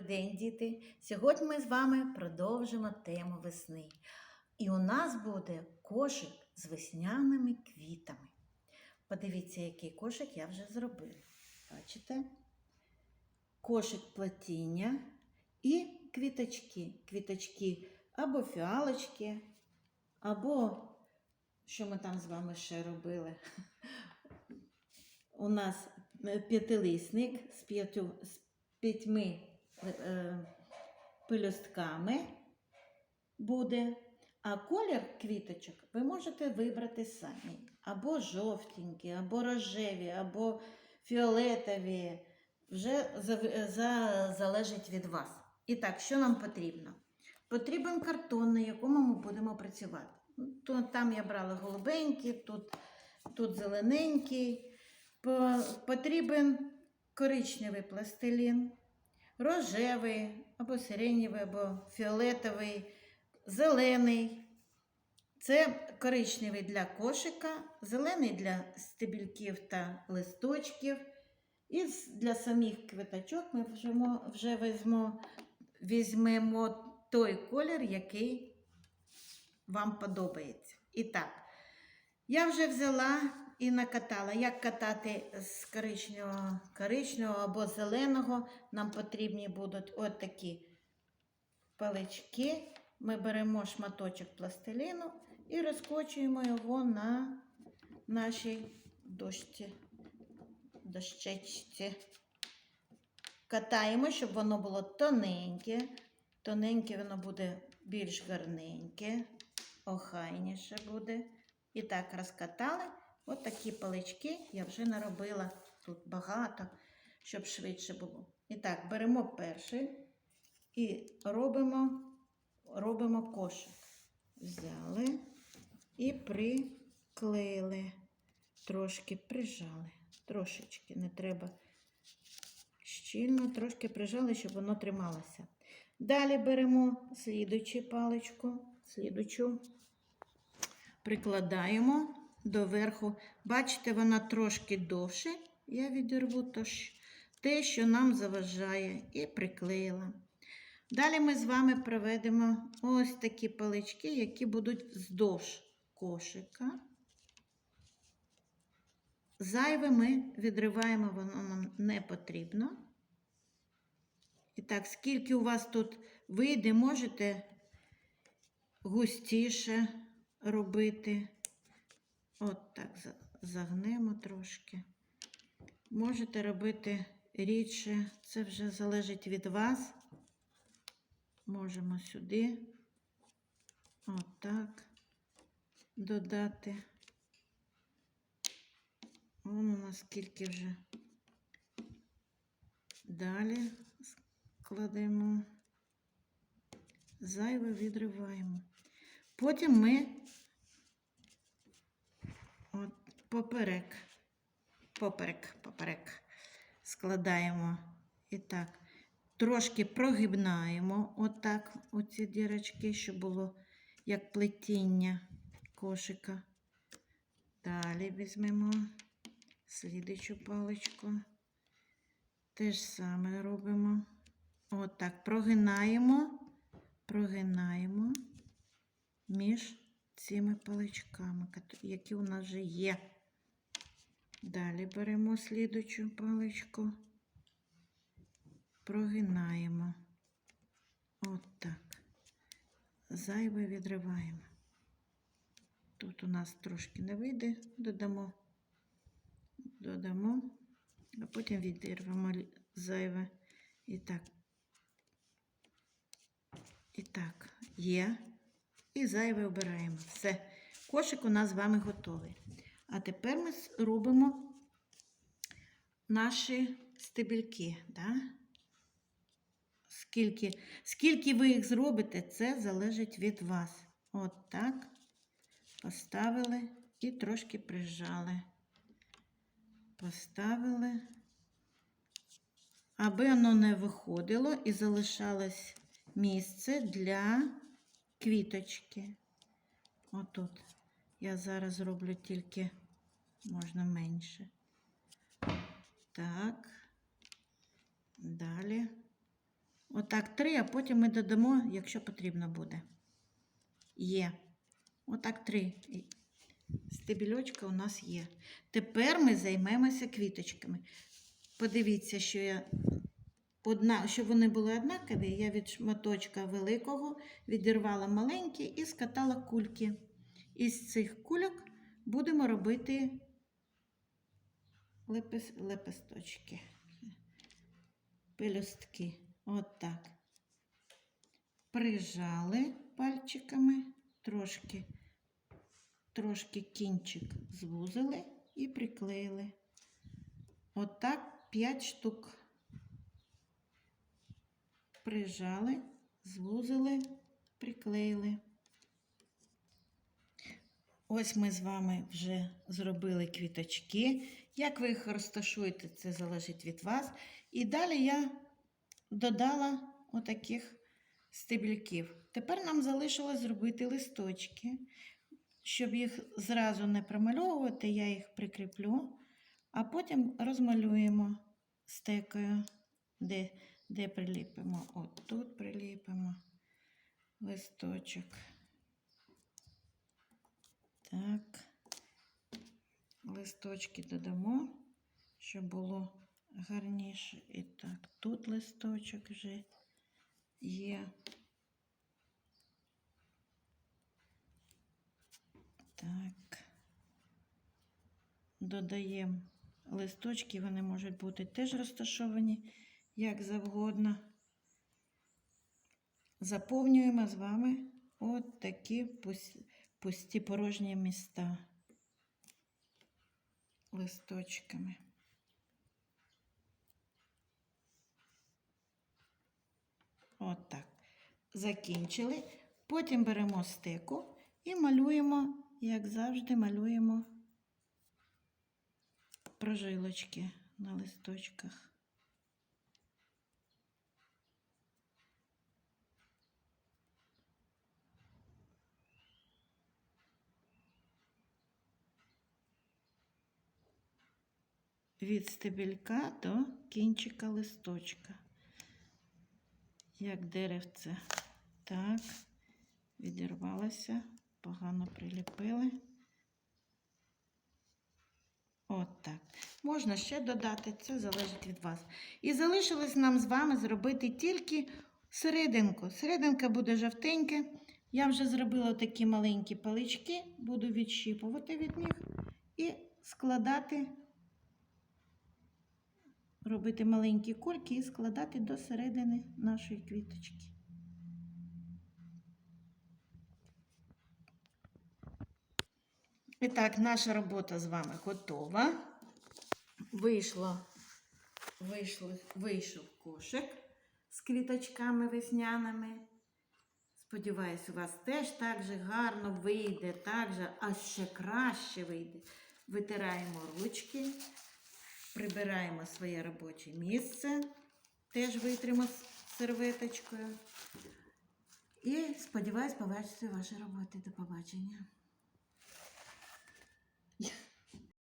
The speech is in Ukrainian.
Добрий день, діти! Сьогодні ми з вами продовжимо тему весни. І у нас буде кошик з весняними квітами. Подивіться, який кошик я вже зробила. Бачите? Кошик плетіння і квіточки. Квіточки або фіалочки, або що ми там з вами ще робили? У нас е, п'ятилисник з п'ятьми пелюстками буде. А колір квіточок ви можете вибрати самі. Або жовтенькі, або рожеві, або фіолетові. Вже за, за, залежить від вас. І так, що нам потрібно? Потрібен картон, на якому ми будемо працювати. Там я брала голубенький, тут, тут зелененький. По- Потрібен коричневий пластилін, рожевий, або сиренєвий, або фіолетовий, зелений. Це коричневий для кошика, зелений для стебельків та листочків. І для самих квіточок ми вже, вже візьмо, візьмемо той колір, який вам подобається. І так, я вже взяла і накатала. Як катати з коричневого, коричневого або зеленого, нам потрібні будуть от такі палички. Ми беремо шматочок пластиліну і розкочуємо його на нашій дошці, дощечці. Катаємо, щоб воно було тоненьке. Тоненьке воно буде більш гарненьке, охайніше буде. І так розкатали. От такі палички я вже наробила тут багато, щоб швидше було. І так, беремо перший і робимо, робимо кошик. Взяли і приклеїли, трошки прижали. Трошечки не треба щільно, трошки прижали, щоб воно трималося. Далі беремо слідучу паличку, слідучу, прикладаємо до верху. Бачите, вона трошки довше. Я відірву тож те, що нам заважає, і приклеїла. Далі ми з вами проведемо ось такі палички, які будуть вздовж кошика. Зайве ми відриваємо, воно нам не потрібно. І так, скільки у вас тут вийде, можете густіше робити. От так загнемо трошки. Можете робити рідше, це вже залежить від вас. Можемо сюди, отак додати. Вон у нас скільки вже. Далі складемо, зайве відриваємо. Потім ми от поперек, поперек, поперек складаємо і так. Трошки прогибнаємо отак оці дірочки, щоб було як плетіння кошика. Далі візьмемо слідучу паличку. Те ж саме робимо. Отак прогинаємо, прогинаємо між цими паличками, які у нас вже є. Далі беремо слідучу паличку, прогинаємо. Отак. Зайве відриваємо. Тут у нас трошки не вийде, додамо, додамо, а потім відірвемо зайве. І так. І так, є. І зайве обираємо. Все. Кошик у нас з вами готовий. А тепер ми робимо наші стебельки. Да? Скільки, скільки ви їх зробите, це залежить від вас. От так. Поставили і трошки прижали. Поставили, аби воно не виходило і залишалось місце для квіточки. Отут. Я зараз зроблю тільки можна менше. Так. Далі. Отак три, а потім ми додамо, якщо потрібно буде. Є. Отак три. І Стебельочка у нас є. Тепер ми займемося квіточками. Подивіться, що я одна, щоб вони були однакові, я від шматочка великого відірвала маленькі і скатала кульки. Із цих кульок будемо робити лепес, лепесточки, пелюстки. От так. Прижали пальчиками, трошки, трошки кінчик звузили і приклеїли. Отак 5 штук. Прижали, звузили, приклеїли. Ось ми з вами вже зробили квіточки. Як ви їх розташуєте, це залежить від вас. І далі я додала отаких стебляків. Тепер нам залишилось зробити листочки. Щоб їх зразу не промальовувати, я їх прикріплю, а потім розмалюємо стекою, де, де приліпимо. От тут приліпимо листочок. Так, листочки додамо, щоб було гарніше. І так, тут листочок вже є. Так, додаємо листочки, вони можуть бути теж розташовані як завгодно. Заповнюємо з вами от такі пусті порожні міста листочками. От так. Закінчили. Потім беремо стеку і малюємо, як завжди, малюємо прожилочки на листочках. Від стебелька до кінчика листочка. Як деревце. Так, відірвалося, погано приліпили. От так. Можна ще додати, це залежить від вас. І залишилось нам з вами зробити тільки серединку. Серединка буде жовтенька. Я вже зробила такі маленькі палички, буду відщіпувати від них і складати, робити маленькі кульки і складати до середини нашої квіточки. І так, наша робота з вами готова. Вийшло, вийшло, вийшов кошик з квіточками весняними. Сподіваюсь, у вас теж так же гарно вийде, так же, а ще краще вийде. Витираємо ручки, прибираємо своє робоче місце, теж витримо серветочкою. І сподіваюсь, побачити ваші роботи. До побачення.